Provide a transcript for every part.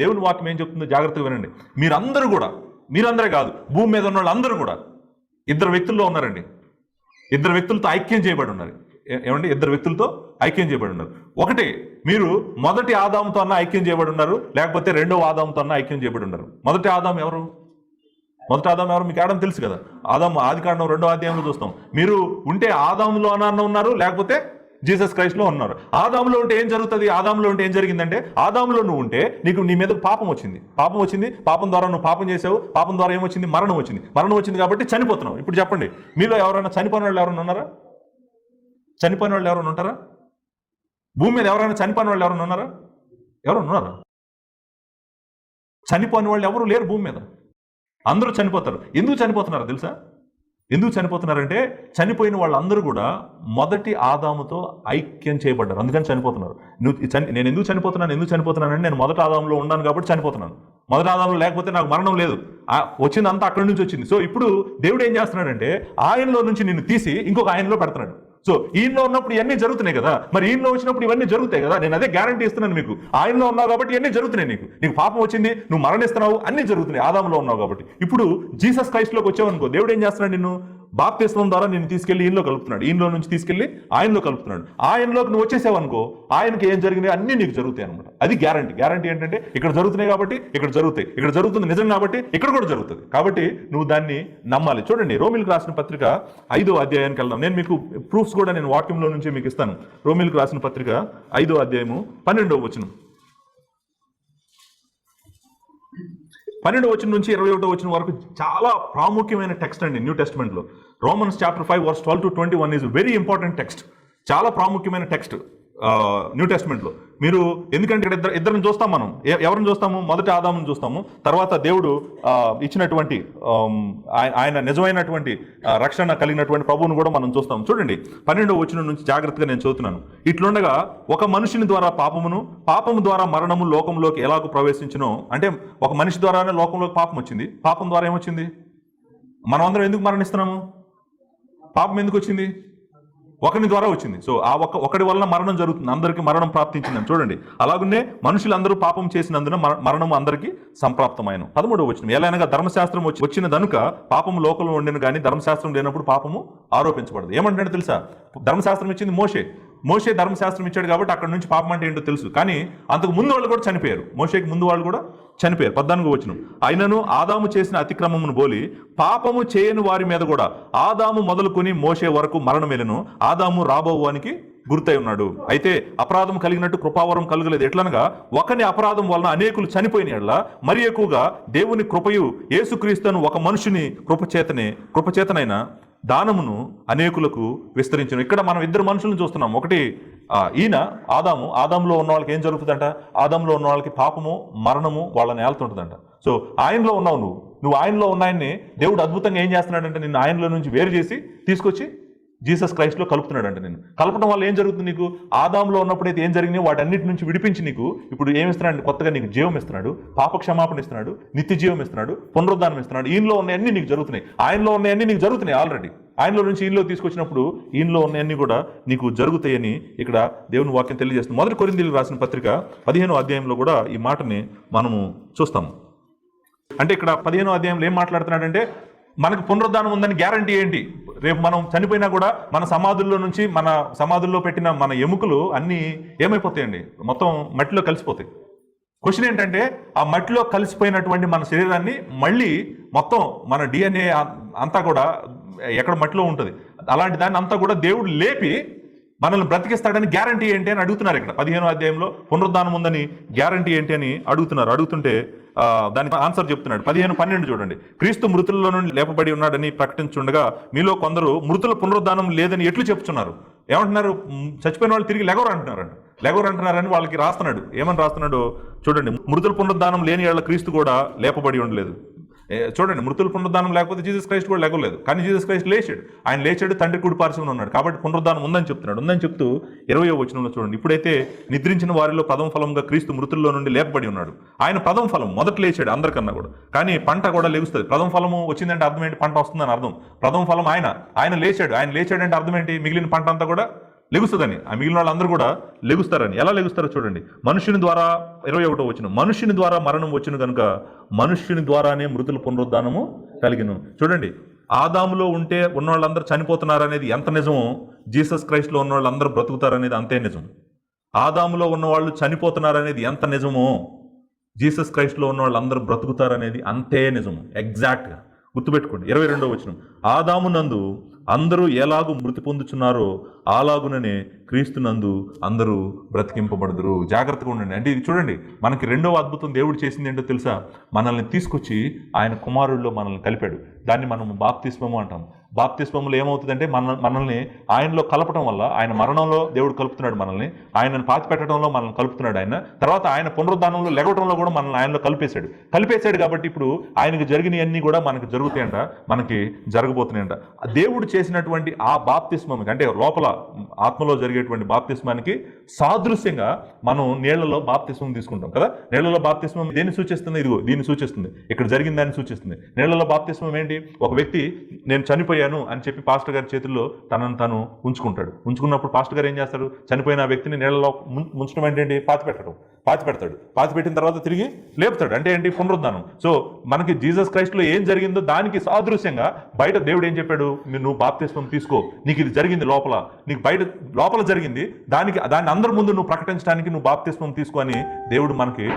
దేవుని వాక్యం ఏం చెప్తుందో జాగ్రత్తగా వినండి. మీరందరూ కూడా మీరందరే కాదు భూమి మీద ఉన్న వాళ్ళందరూ కూడా ఇద్దరు వ్యక్తుల్లో ఉన్నారండి. ఇద్దరు వ్యక్తులతో ఐక్యం చేయబడి ఉన్నారు. ఏమండి? ఇద్దరు వ్యక్తులతో ఐక్యం చేయబడి ఉన్నారు. ఒకటి మీరు మొదటి ఆదాముతో అన్న ఐక్యం చేయబడి ఉన్నారు లేకపోతే రెండవ ఆదాముతో అన్న ఐక్యం చేయబడి ఉన్నారు. మొదటి ఆదాం ఎవరు? మొదటి ఆదాం ఎవరు? మీకు ఆడం తెలుసు కదా. ఆదాం ఆది కాండం రెండో అధ్యాయంలో చూస్తాం. మీరు ఉంటే ఆదాములో అన్న ఉన్నారు లేకపోతే జీసస్ క్రైస్ట్లో ఉన్నారు. ఆదాములో ఉంటే ఏం జరుగుతుంది? ఆదాములో ఉంటే ఏం జరిగిందంటే ఆదాములో నువ్వు ఉంటే నీకు నీ మీద పాపం వచ్చింది. పాపం వచ్చింది పాపం ద్వారా నువ్వు పాపం చేసావు పాపం ద్వారా ఏమొచ్చింది? మరణం వచ్చింది. మరణం వచ్చింది కాబట్టి చనిపోతున్నావు. ఇప్పుడు చెప్పండి మీలో ఎవరైనా చనిపోయిన వాళ్ళు ఎవరైనా ఉన్నారా? చనిపోయిన వాళ్ళు ఎవరైనా ఉంటారా? భూమి మీద ఎవరైనా చనిపోయిన వాళ్ళు ఎవరైనా ఉన్నారా? ఎవరైనా ఉన్నారా? చనిపోయిన వాళ్ళు ఎవరు లేరు భూమి మీద. అందరూ చనిపోతారు. ఎందుకు చనిపోతున్నారు తెలుసా? ఎందుకు చనిపోతున్నారంటే చనిపోయిన వాళ్ళందరూ కూడా మొదటి ఆదాముతో ఐక్యం చేయబడ్డారు. అందుకని చనిపోతున్నారు. నువ్వు చని నేను ఎందుకు చనిపోతున్నాను ఎందుకు చనిపోతున్నానంటే నేను మొదటి ఆదాంలో ఉన్నాను కాబట్టి చనిపోతున్నాను. మొదటి ఆదాంలో లేకపోతే నాకు మరణం లేదు. వచ్చిందంతా అక్కడి నుంచి వచ్చింది. సో ఇప్పుడు దేవుడు ఏం చేస్తున్నాడంటే ఆయనలో నుంచి నిన్ను తీసి ఇంకొక ఆయనలో పెడుతున్నాడు. సో ఈయనలో ఉన్నప్పుడు ఇవన్నీ జరుగుతున్నాయి కదా. మరి ఈయనలో వచ్చినప్పుడు ఇవన్నీ జరుగుతాయి కదా. నేను అదే గ్యారంటీ ఇస్తున్నాను మీకు. ఆయనలో ఉన్నావు కాబట్టి ఇవన్నీ జరుగుతున్నాయి నీకు. నీకు పాపం వచ్చింది నువ్వు మరణిస్తున్నావు అన్ని జరుగుతున్నాయి. ఆదాములో ఉన్నావు కాబట్టి. ఇప్పుడు జీసస్ క్రైస్ట్లోకి వచ్చావనుకో దేవుడు ఏం చేస్తున్నాడు నిన్ను? బాప్తిస్మం ద్వారా నిన్ను తీసుకెళ్ళి ఈయనలో కలుపుతున్నాడు. ఈయనలో నుంచి తీసుకెళ్ళి ఆయనలో కలుపుతున్నాడు. ఆయనలోకి నువ్వు వచ్చేసావు అనుకో ఆయనకి ఏం జరిగినాయి అన్నీ నీకు జరుగుతాయి అనమాట అది గ్యారంటీ గ్యారంటీ ఏంటంటే ఇక్కడ జరుగుతున్నాయి కాబట్టి ఇక్కడ జరుగుతాయి. ఇక్కడ జరుగుతుంది నిజం కాబట్టి ఇక్కడ కూడా జరుగుతుంది. కాబట్టి నువ్వు దాన్ని నమ్మాలి. చూడండి రోమిల్కి రాసిన పత్రిక ఐదో అధ్యాయానికి వెళ్దాం. నేను మీకు ప్రూఫ్స్ కూడా నేను వాక్యంలో నుంచి మీకు ఇస్తాను. రోమిల్కి రాసిన పత్రిక ఐదో అధ్యాయము పన్నెండవ వచనం. పన్నెండు వచ్చిన నుంచి ఇరవై ఒకటో వచ్చిన వరకు చాలా ప్రాముఖ్యమైన టెక్స్ట్ అండి new టెస్ట్మెంట్లో Romans chapter five verse twelve to twenty one is very important text చాలా ప్రాముఖ్యమైన టెక్స్ట్ న్యూ టెస్ట్మెంట్లో మీరు ఎందుకంటే ఇక్కడ ఇద్దరు ఇద్దరిని చూస్తాం మనం. ఎవరిని చూస్తాము? మొదటి ఆదాముని చూస్తాము. తర్వాత దేవుడు ఇచ్చినటువంటి ఆయన నిజమైనటువంటి రక్షణ కలిగినటువంటి ప్రభువును కూడా మనం చూస్తాం. చూడండి పన్నెండవ వచ్చిన నుంచి జాగ్రత్తగా నేను చదువుతున్నాను. ఇట్లుండగా ఒక మనుషుని ద్వారా పాపమును పాపము ద్వారా మరణము లోకంలోకి ఎలాగో ప్రవేశించను అంటే ఒక మనిషి ద్వారానే లోకంలోకి పాపం వచ్చింది. పాపం ద్వారా ఏమొచ్చింది? మనం అందరం ఎందుకు మరణిస్తున్నాము? పాపం ఎందుకు వచ్చింది? ఒకరి ద్వారా వచ్చింది. సో ఆ ఒక ఒకటి వలన మరణం జరుగుతుంది. అందరికీ మరణం ప్రాప్తించిందని. చూడండి. అలాగనే మనుషులందరూ పాపం చేసినందున మరణం అందరికీ సంప్రాప్తమైన పదమూడవ వచ్చిన ఎలానగా ధర్మశాస్త్రం వచ్చి వచ్చిన దనుక పాపము లోకంలో ఉండిన కానీ ధర్మశాస్త్రం లేనప్పుడు పాపము ఆరోపించబడదు. ఏమంటాడు తెలుసా? ధర్మశాస్త్రం ఇచ్చింది మోషే. మోషే ధర్మశాస్త్రం ఇచ్చాడు కాబట్టి అక్కడ నుంచి పాపం అంటే ఏంటో తెలుసు. కానీ అంతకు ముందు వాళ్ళు కూడా చనిపోయారు. మోషేకి ముందు వాళ్ళు కూడా చనిపోయారు. పద్నాలుగు వచ్చిన అయినను ఆదాము చేసిన అతిక్రమమును బోలి పాపము చేయని వారి మీద కూడా ఆదాము మొదలుకొని మోసే వరకు మరణమేలను ఆదాము రాబోవానికి గుర్తై ఉన్నాడు. అయితే అపరాధం కలిగినట్టు కృపావరం కలుగలేదు. ఎట్లనగా ఒకని అపరాధం వలన అనేకులు చనిపోయిన ఎడల మరి ఎక్కువగా దేవుని కృపయు యేసుక్రీస్తును ఒక మనుషుని కృపచేతనే కృపచేతనైన దానమును అనేకులకు విస్తరించను. ఇక్కడ మనం ఇద్దరు మనుషులను చూస్తున్నాం. ఒకటి ఈయన ఆదాము. ఆదాంలో ఉన్న వాళ్ళకి ఏం జరుగుతుందంట? ఆదాంలో ఉన్న వాళ్ళకి పాపము మరణము వాళ్ళని ఏళ్తుంటుందంట సో ఆయనలో ఉన్నావు నువ్వు. నువ్వు ఆయనలో ఉన్నాయన్ని దేవుడు అద్భుతంగా ఏం చేస్తున్నాడంటే నిన్ను ఆయనలో నుంచి వేరు చేసి తీసుకొచ్చి జీసస్ క్రైస్ట్లో కలుపుతున్నాడు అంటే నేను కలపడం వల్ల ఏం జరుగుతుంది నీకు? ఆదాంలో ఉన్నప్పుడైతే ఏం జరిగినాయో? వాటన్నిటి నుంచి విడిపించి నీకు ఇప్పుడు ఏమి ఇస్తున్నాడు? కొత్తగా నీకు జీవం ఇస్తున్నాడు పాప క్షమాపణ ఇస్తున్నాడు నిత్య జీవం ఇస్తున్నాడు పునరుద్ధానం ఇస్తున్నాడు. ఈయనలో ఉన్నాయన్నీ నీకు జరుగుతున్నాయి. ఆయనలో ఉన్నాయన్నీ నీకు జరుగుతున్నాయి ఆల్రెడీ ఆయనలో నుంచి ఈయనలో తీసుకొచ్చినప్పుడు ఈయనలో ఉన్నాయన్నీ కూడా నీకు జరుగుతాయని ఇక్కడ దేవుని వాక్యం తెలియజేస్తుంది. మొదటి కొరిందీలు రాసిన పత్రిక పదిహేను అధ్యాయంలో కూడా ఈ మాటని మనము చూస్తాము. అంటే ఇక్కడ పదిహేనో అధ్యాయంలో ఏం మాట్లాడుతున్నాడంటే మనకు పునరుద్ధానం ఉందని గ్యారంటీ ఏంటి? రేపు మనం చనిపోయినా కూడా మన సమాధుల్లో నుంచి మన సమాధుల్లో పెట్టిన మన ఎముకలు అన్నీ ఏమైపోతాయండి? మొత్తం మట్టిలో కలిసిపోతాయి. క్వశ్చన్ ఏంటంటే ఆ మట్టిలో కలిసిపోయినటువంటి మన శరీరాన్ని మళ్ళీ మొత్తం మన డిఎన్ఏ అంతా కూడా ఎక్కడ మట్టిలో ఉంటుంది? అలాంటి దాన్ని అంతా కూడా దేవుడు లేపి మనల్ని బ్రతికిస్తాడని గ్యారంటీ ఏంటి అని అడుగుతున్నారు ఇక్కడ. పదిహేనో అధ్యాయంలో పునరుద్ధానం ఉందని గ్యారంటీ ఏంటి అని అడుగుతున్నారు. అడుగుతుంటే ఆ, దానికి ఆన్సర్ చెప్తున్నాడు. పదిహేను పన్నెండు చూడండి. క్రీస్తు మృతుల్లో నుండి లేపబడి ఉన్నాడని ప్రకటించుండగా మీలో కొందరు మృతుల పునరుద్ధానం లేదని ఎట్లు చెప్తున్నారు? ఏమంటున్నారు? చచ్చిపోయిన వాళ్ళు తిరిగి లెగవరు అంటున్నారంట. లెగవరు అంటున్నారని వాళ్ళకి రాస్తున్నాడు. ఏమని రాస్తున్నాడు చూడండి. మృతుల పునరుద్ధానం లేని వాళ్ళ క్రీస్తు కూడా లేపబడి ఉండలేదు. చూడండి మృతులు పునరుద్ధానం లేకపోతే జీసస్ క్రైస్ట్ కూడా లేకలేదు కానీ జీసస్ క్రైస్ట్ లేచాడు. ఆయన లేచాడు తండ్రి కుడి ఉన్నాడు. కాబట్టి పునరుద్ధానం ఉందని చెప్తున్నాడు. ఉందని చెప్తూ ఇరవై వచనంలో చూడండి. ఇప్పుడైతే నిద్రించిన వారిలో ప్రథమ ఫలంగా క్రీస్తు మృతుల్లో నుండి లేపబడి ఉన్నాడు. ఆయన ప్రథమ ఫలం మొదట లేచాడు అందరికన్నా కూడా. కానీ పంట కూడా లేగుస్తుంది. ప్రథమ ఫలము వచ్చిందంటే అర్థం ఏంటి? పంట వస్తుందని అర్థం. ప్రథమ ఫలం ఆయన. ఆయన లేచాడు. ఆయన లేచాడంటే అర్థం ఏంటి? మిగిలిన పంట అంతా కూడా లెగుస్తుందని. ఆ మిగిలిన వాళ్ళందరూ కూడా లెగుస్తారని. ఎలా లెగుస్తారో చూడండి. మనుషుని ద్వారా ఇరవై ఒకటో వచ్చిన మనుషుని ద్వారా మరణం వచ్చిన కనుక మనుష్యుని ద్వారానే మృతుల పునరుద్ధానము కలిగిను. చూడండి. ఆదాములో ఉంటే ఉన్న వాళ్ళందరూ చనిపోతున్నారనేది ఎంత నిజమో జీసస్ క్రైస్ట్లో ఉన్న వాళ్ళందరూ బ్రతుకుతారు అంతే నిజం. ఆదాములో ఉన్న వాళ్ళు చనిపోతున్నారు అనేది ఎంత నిజమో జీసస్ క్రైస్ట్లో ఉన్న వాళ్ళందరూ బ్రతుకుతారనేది అంతే నిజం. ఎగ్జాక్ట్గా గుర్తుపెట్టుకోండి. ఇరవై రెండో వచ్చిన ఆదాము నందు అందరూ ఎలాగూ మృతి పొందుచున్నారో అలాగుననే క్రీస్తునందు అందరూ బ్రతికింపబడదురు. జాగ్రత్తగా ఉండండి. అంటే ఇది చూడండి మనకి రెండవ అద్భుతం దేవుడు చేసింది ఏంటో తెలుసా? మనల్ని తీసుకొచ్చి ఆయన కుమారుల్లో మనల్ని కలిపాడు. దాన్ని మనం బాప్తిస్మము అంటాం. బాప్తిస్మములు ఏమవుతుందంటే మన మనల్ని ఆయనలో కలపడం వల్ల ఆయన మరణంలో దేవుడు కలుపుతున్నాడు మనల్ని ఆయనను పాతి పెట్టడంలో మనల్ని కలుపుతున్నాడు ఆయన తర్వాత ఆయన పునరుద్ధానంలో లెగవడంలో కూడా మనల్ని ఆయనలో కలిపేశాడు. కలిపేశాడు కాబట్టి ఇప్పుడు ఆయనకు జరిగినవన్నీ కూడా మనకు జరుగుతాయంట మనకి జరగబోతున్నాయంట. దేవుడు చేసినటువంటి ఆ బాప్తిస్మం అంటే లోపల ఆత్మలో జరిగేటువంటి బాప్తిస్మానికి సాదృశ్యంగా మనం నీళ్ళలో బాప్తిస్మం తీసుకుంటాం కదా? నీళ్ళలో బాప్తిస్మం దేన్ని సూచిస్తుంది? ఇదిగో దీన్ని సూచిస్తుంది. ఇక్కడ జరిగిన దాన్ని సూచిస్తుంది. నీళ్ళలో బాప్తిస్మం ఏంటి? ఒక వ్యక్తి నేను చనిపోయాను అని చెప్పి పాస్టర్ గారి చేతుల్లో తనను తను ఉంచుకుంటాడు. ఉంచుకున్నప్పుడు పాస్టర్ గారు ఏం చేస్తాడు చనిపోయిన ఆ వ్యక్తిని నీళ్ళలో ముంచడం ఏంటంటే ఏంటి పాతి పెట్టడం. పాతి పెడతాడు. పాతి పెట్టిన తర్వాత తిరిగి లేపుతాడు. అంటే ఏంటి? పునరుద్ధానం. సో మనకి జీసస్ క్రైస్ట్లో ఏం జరిగిందో దానికి సాదృశ్యంగా బయట దేవుడు ఏం చెప్పాడు? "మీరు నువ్వు బాప్తిస్వం తీసుకో. నీకు ఇది జరిగింది లోపల. నీకు బయట లోపల జరిగింది. దానికి దాన్ని అందరి ముందు నువ్వు ప్రకటించడానికి నువ్వు బాప్తిస్వం తీసుకో అని దేవుడు మనకి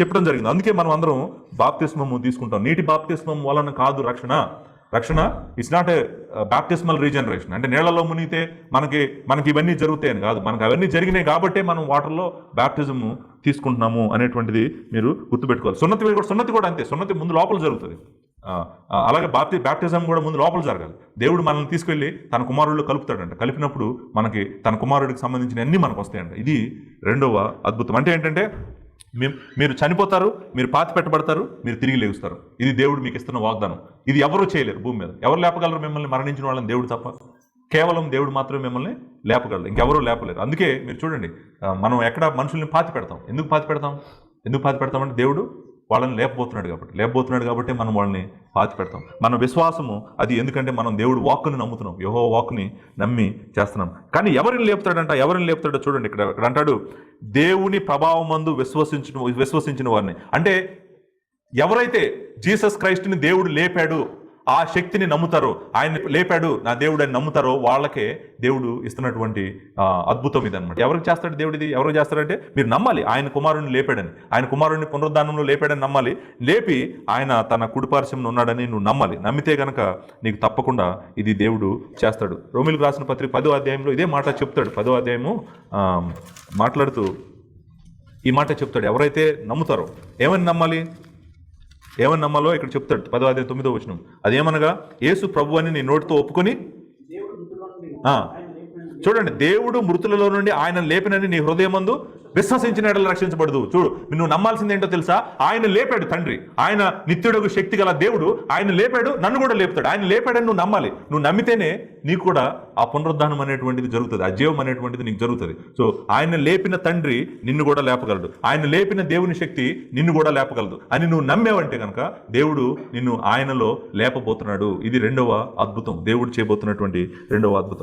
చెప్పడం జరిగింది. అందుకే మనం అందరం బాప్తిస్మము తీసుకుంటాం. నీటి బాప్తిస్మం వలన కాదు రక్షణ. రక్షణ it's not a baptismal regeneration అంటే నీళ్ళలో మునిగితే మనకి మనకి ఇవన్నీ జరుగుతాయని కాదు. మనకి అవన్నీ జరిగినాయి కాబట్టే మనం వాటర్లో బ్యాప్టిజం తీసుకుంటున్నాము అనేటువంటిది మీరు గుర్తుపెట్టుకోవాలి. సున్నతి కూడా సున్నతి కూడా అంతే. సున్నతి ముందు లోపల జరుగుతుంది. అలాగే బాప్తి బ్యాప్టిజం కూడా ముందు లోపల జరగాలి. దేవుడు మనల్ని తీసుకెళ్ళి తన కుమారుడు కలుపుతాడంట. కలిపినప్పుడు మనకి తన కుమారుడికి సంబంధించిన అన్ని మనకు వస్తాయంట. ఇది రెండవ అద్భుతం. అంటే ఏంటంటే మీరు చనిపోతారు మీరు పాతి పెట్టబడతారు మీరు తిరిగి లేగుస్తారు. ఇది దేవుడు మీకు ఇస్తున్న వాగ్దానం. ఇది ఎవరు చేయలేరు భూమి మీద. ఎవరు లేపగలరు మిమ్మల్ని మరణించిన వాళ్ళని దేవుడు తప్ప? కేవలం దేవుడు మాత్రమే మిమ్మల్ని లేపగలరు ఇంకెవరూ లేపలేరు. అందుకే మీరు చూడండి మనం ఎక్కడ మనుషుల్ని పాతి పెడతాం. ఎందుకు పాతి పెడతాం? ఎందుకు పాతి పెడతామంటే దేవుడు వాళ్ళని లేకపోతున్నాడు కాబట్టి. లేకపోతున్నాడు కాబట్టి మనం వాళ్ళని పాతి పెడతాం మన విశ్వాసము అది ఎందుకంటే మనం దేవుడు వాక్కుని నమ్ముతున్నాం. యహో వాక్కుని నమ్మి చేస్తున్నాం. కానీ ఎవరిని లేపుతాడంట? ఎవరిని లేపుతాడో చూడండి ఇక్కడ. ఇక్కడ అంటాడు దేవుని ప్రభావం మందు విశ్వసించిన విశ్వసించిన వారిని. అంటే ఎవరైతే జీసస్ క్రైస్ట్ని దేవుడు లేపాడు ఆ శక్తిని నమ్ముతారో ఆయన లేపాడు నా దేవుడు అని నమ్ముతారో వాళ్ళకే దేవుడు ఇస్తున్నటువంటి అద్భుతం ఇది అనమాట ఎవరికి చేస్తాడు దేవుడు ఇది? ఎవరు చేస్తాడంటే మీరు నమ్మాలి ఆయన కుమారుని లేపాడని. ఆయన కుమారుని పునరుద్ధానంలో లేపాడని నమ్మాలి. లేపి ఆయన తన కుడిపార్శ్వం ఉన్నాడని నువ్వు నమ్మాలి. నమ్మితే గనక నీకు తప్పకుండా ఇది దేవుడు చేస్తాడు. రోమిలకు రాసిన పత్రిక పదో అధ్యాయంలో ఇదే మాట చెప్తాడు. పదో అధ్యాయము మాట్లాడుతూ ఈ మాట చెప్తాడు. ఎవరైతే నమ్ముతారో ఏమని నమ్మాలి? ఏమని నమ్మాలో ఇక్కడ చెప్తాడు. పదో అదే తొమ్మిదో వచనం. అదేమనగా యేసు ప్రభు అని నీ నోటితో ఒప్పుకొని ఆ, చూడండి దేవుడు మృతులలో నుండి ఆయన లేపినని నీ హృదయమందు విశ్వసించిన ఎడలు రక్షించబడదు. చూడు నువ్వు నమ్మాల్సింది ఏంటో తెలుసా? ఆయన లేపాడు తండ్రి. ఆయన నిత్యుడకు శక్తి గల దేవుడు. ఆయన లేపాడు నన్ను కూడా లేపుతాడు. ఆయన లేపాడని నువ్వు నమ్మాలి. నువ్వు నమ్మితేనే నీకు కూడా ఆ పునరుద్ధానం అనేటువంటిది జరుగుతుంది. ఆ జీవం అనేటువంటిది నీకు జరుగుతుంది. సో ఆయన లేపిన తండ్రి నిన్ను కూడా లేపగలడు. ఆయన లేపిన దేవుని శక్తి నిన్ను కూడా లేపగలదు. అని నువ్వు నమ్మేవంటే కనుక దేవుడు నిన్ను ఆయనలో లేపబోతున్నాడు. ఇది రెండవ అద్భుతం. దేవుడు చేయబోతున్నటువంటి రెండవ అద్భుతం.